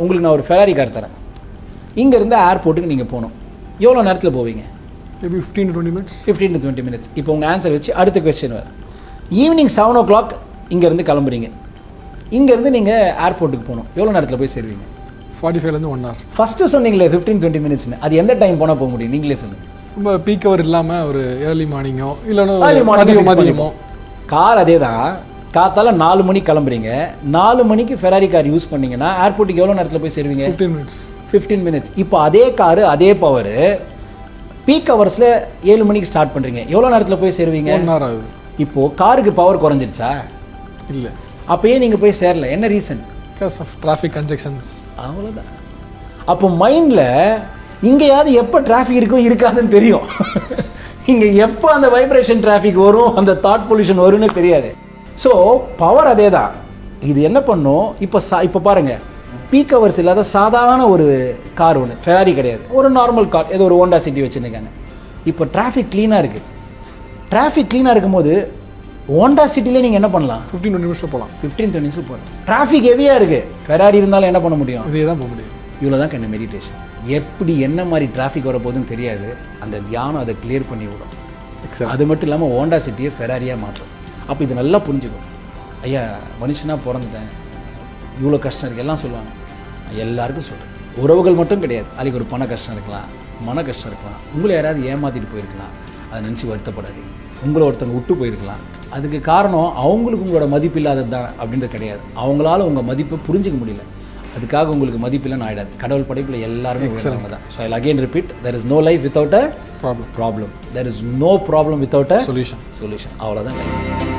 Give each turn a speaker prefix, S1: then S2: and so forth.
S1: உங்களுக்கு நான் ஒரு ஃபெராரி கார் தரேன். இங்கேருந்து ஏர்போர்ட்டுக்கு நீங்கள் போகணும். எவ்வளோ நேரத்தில் போவீங்க?
S2: Fifteen twenty minutes
S1: fifteen to twenty minutes இப்போ உங்கள் ஆன்சர் வச்சு அடுத்த கொஸ்டின் வர ஈவினிங் செவன் ஓ கிளாக் இங்கேருந்து கிளம்புறீங்க. இங்கேருந்து நீங்கள் ஏர்போர்ட்டுக்கு போகணும். எவ்வளோ நேரத்தில் போய் சேருவீங்க?
S2: ஃபார்ட்டி ஃபைவ்லேருந்து ஒன் ஹவர்
S1: ஃபஸ்ட்டு சொன்னீங்களே ஃபிஃப்டீன் டுவெண்ட்டி மினிட்ஸ்னு அது எந்த டைம் போனால் போக முடியும்? நீங்களே சொல்லுங்கள்
S2: ரொம்ப பீக் ஹவர் இல்லாமல் ஒரு ஏர்லி மார்னிங்கோ இல்லைன்னா மதியமோ
S1: கார் அதே தான் காத்தால நாலு மணிக்கு கிளம்புறீங்க. நாலு மணிக்கு ஃபெராரி கார் யூஸ் பண்ணீங்கன்னா ஏர்போர்ட்டுக்கு எவ்வளோ நேரத்தில் போய் சேருவீங்க?
S2: ஃபிஃப்டீன் மினிட்ஸ்
S1: ஃபிஃப்டீன் மினிட்ஸ் இப்போ அதே காரு அதே பவர் பீக் ஹவர்ஸில் ஏழு மணிக்கு ஸ்டார்ட் பண்ணுறீங்க எவ்வளோ நேரத்தில் போய் சேருவீங்க?
S2: ஆகுது.
S1: இப்போது காருக்கு பவர் குறைஞ்சிருச்சா?
S2: இல்லை.
S1: அப்பயே நீங்கள் போய் சேரல. என்ன reason
S2: because of traffic congestions
S1: அவ்வளோதான் அப்போ மைண்டில் இங்கேயாவது எப்போ டிராஃபிக் இருக்கும் இருக்காதுன்னு தெரியும். இங்கே எப்போ அந்த வைப்ரேஷன் டிராஃபிக் வரும் அந்த தாட் பொல்யூஷன் வரும்னு தெரியாது. ஸோ பவர் அதே தான் இது என்ன பண்ணும்? இப்போ சா இப்போ பாருங்கள் பீக் ஹவர்ஸ் இல்லாத சாதாரண ஒரு கார் ஒன்று ஃபெராரி கிடையாது. ஒரு நார்மல் கார் ஏதோ ஒரு ஹோண்டா சிட்டி வச்சுருக்காங்க இப்போ டிராஃபிக் க்ளீனாக இருக்குது டிராஃபிக் க்ளீனாக இருக்கும்போது ஹோண்டா சிட்டிலே நீங்கள் என்ன பண்ணலாம்?
S2: ஃபிஃப்டீன் டுவெண்ட்டி மினிட்ஸில் போகலாம்.
S1: ஃபிஃப்டீன் டுவெண்ட்டி போகிறோம் டிராஃபிக் ஹெவியாக இருக்குது ஃபெராரி இருந்தாலும் என்ன பண்ண முடியும்?
S2: இதே தான் போக முடியும்.
S1: இவ்வளோ தான் கண்ணு மெடிடேஷன் எப்படி என்ன மாதிரி டிராஃபிக் வரப்போகுதுன்னு தெரியாது. அந்த தியானம் அதை கிளியர் பண்ணி விடும். அது மட்டும் இல்லாமல் ஹோண்டா சிட்டியை ஃபெராரியாக மாற்றும். அப்போ இது நல்லா புரிஞ்சுக்கும். ஐயா மனுஷனாக பிறந்துட்டேன். இவ்வளோ கஷ்டம் இருக்குது எல்லாம் சொல்லுவாங்க. எல்லாருக்கும் சொல்கிறேன் உறவுகள் மட்டும் கிடையாது. அதுக்கு ஒரு பண கஷ்டம் இருக்கலாம். மன கஷ்டம் இருக்கலாம். உங்களை யாராவது ஏமாற்றிட்டு போயிருக்கலாம். அதை நினச்சி வருத்தப்படாதீங்க. உங்களை ஒருத்தவங்க விட்டு போயிருக்கலாம். அதுக்கு காரணம் அவங்களுக்கு உங்களோட மதிப்பு இல்லாதது தான் அப்படின்றது கிடையாது. அவங்களால உங்கள் மதிப்பை புரிஞ்சுக்க முடியல. அதுக்காக உங்களுக்கு மதிப்பில்லைன்னு ஆகிடாது கடவுள் படைப்பில் எல்லாருமே உயர்ந்தவங்க தான் so I again repeat there is no life without a
S2: problem
S1: problem there is no problem without a
S2: solution
S1: solution அவ்வளோதான்